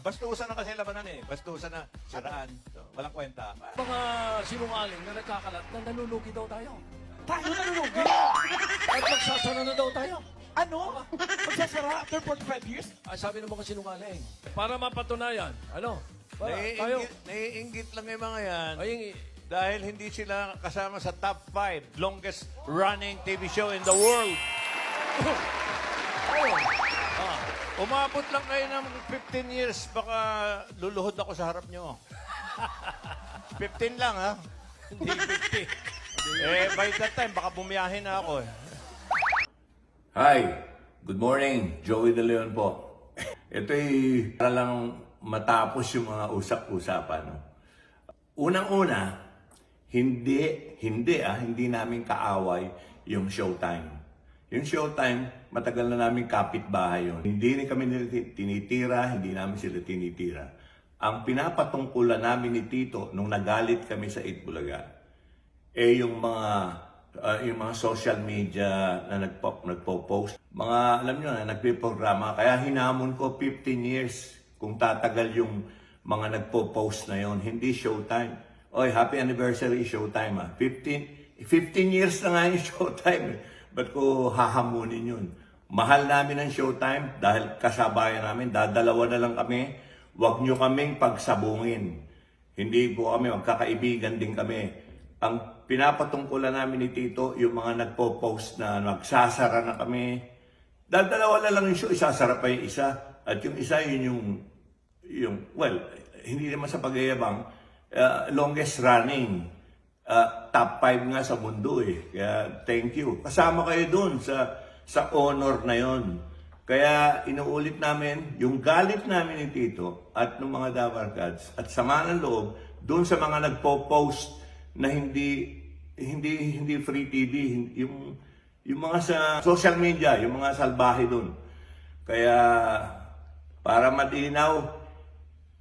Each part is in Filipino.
Bastusan na kasi labanan eh. Bastusan na, siraan. So, walang kwenta. Mga sinungaling na nagkakalat na nalulugi daw tayo. Tayo nalulugi. At magsasara na daw tayo. Ano? Magsasara after 45 years? Ah, sabi ng mga sinungaling. Para mapatunayan, ano? Para, tayo. Lang yung mga yan. Ay, yung- Dahil hindi sila kasama sa top 5 longest running TV show in the world. Ah, umabot lang kayo ng 15 years, baka luluhod ako sa harap nyo. 15 lang, ha? hindi 50. Eh, by that time, baka bumiyahin na ako, eh. Hi, good morning. Joey De Leon po. Ito'y para lang matapos yung mga usap-usapan. No? Unang-una, hindi, hindi ah, hindi namin kaaway yung showtime. Yung showtime, matagal na namin kapitbahay yun. Hindi ni kami nila ti- tinitira, hindi namin sila tinitira. Ang pinapatungkulan namin ni Tito nung nagalit kami sa Itbulaga, eh yung mga ah, yung mga social media na nagpo, nagpo-post, mga alam nyo na nagpiprograma, kaya hinamon ko 15 years kung tatagal yung mga nagpo-post na yon hindi showtime. Oy, happy anniversary showtime ah. 15, 15 years na nga yung showtime. Ba't ko hahamunin yun? Mahal namin ang showtime dahil kasabayan namin, dadalawa na lang kami. Huwag nyo kaming pagsabungin. Hindi po kami, magkakaibigan din kami. Ang pinapatungkulan namin ni Tito, yung mga nagpo-post na magsasara na kami. Dahil dalawa na lang yung show, isasara pa yung isa. At yung isa, yun yung, yung well, hindi naman sa pagyayabang, uh, longest running. Uh, top 5 nga sa mundo eh. Kaya thank you. Kasama kayo dun sa, sa honor na yon. Kaya inuulit namin yung galit namin ni Tito at ng mga Dabarkads at sama ng loob doon sa mga nagpo-post na hindi hindi hindi free TV, yung yung mga sa social media, yung mga salbahe doon. Kaya para malinaw,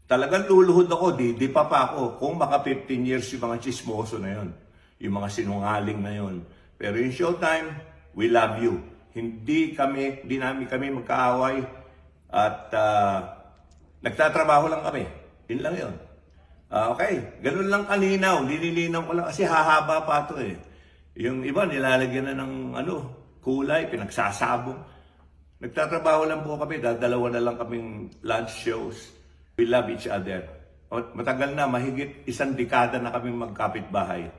talagang luluhod ako, di, di pa pa ako. Kung maka 15 years yung mga chismoso na yon, yung mga sinungaling na yon. Pero yung showtime, we love you. Hindi kami, hindi namin kami magkaaway at ah, nagtatrabaho lang kami. Yun lang yun. Ah, okay, ganun lang kalinaw. Linilinaw ko lang kasi hahaba pa to eh. Yung iba nilalagyan na ng ano, kulay, pinagsasabong. Nagtatrabaho lang po kami, dadalawa na lang kaming lunch shows. We love each other. Matagal na, mahigit isang dekada na kaming magkapit-bahay.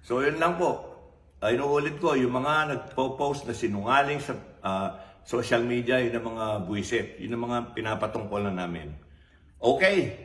So yun lang po. Ay, inuulit ko, yung mga nagpo-post na sinungaling sa ah, social media, yun ang mga buwisit. Yun ang mga pinapatungkol na namin. Okay,